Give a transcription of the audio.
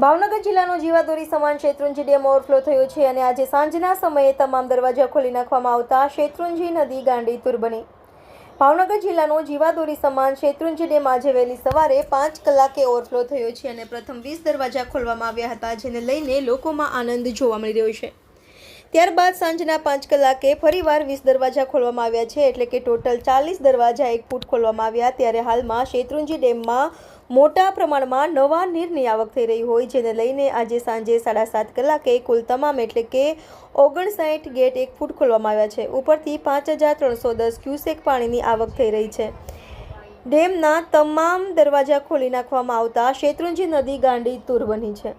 ભાવનગર જિલ્લાનો જીવાદોરી સમાન શેત્રુંજી ડેમ ઓવરફ્લો થયો છે અને આજે સાંજના સમયે તમામ દરવાજા ખોલી નાખવામાં આવતા શેત્રુંજી નદી ગાંડીતુર બની. ભાવનગર જિલ્લાનો જીવાદોરી સમાન શેત્રુંજી ડેમ આજે વહેલી સવારે પાંચ કલાકે ઓવરફ્લો થયો છે અને પ્રથમ વીસ દરવાજા ખોલવામાં આવ્યા હતા, જેને લઈને લોકોમાં આનંદ જોવા મળી રહ્યો છે. ત્યારબાદ સાંજના પાંચ કલાકે ફરીવાર વીસ દરવાજા ખોલવામાં આવ્યા છે, એટલે કે ટોટલ ચાલીસ દરવાજા એક ફૂટ ખોલવામાં આવ્યા. ત્યારે હાલમાં શેત્રુંજી ડેમમાં મોટા પ્રમાણમાં નવા નીરની આવક થઈ રહી હોય, જેને લઈને આજે સાંજે સાડા સાત કલાકે કુલ તમામ એટલે કે ઓગણસાઠ ગેટ એક ફૂટ ખોલવામાં આવ્યા છે. ઉપરથી પાંચ હજાર ત્રણસો દસ ક્યુસેક પાણીની આવક થઈ રહી છે. ડેમના તમામ દરવાજા ખોલી નાખવામાં આવતા શેત્રુંજી નદી ગાંડી તૂર બની છે.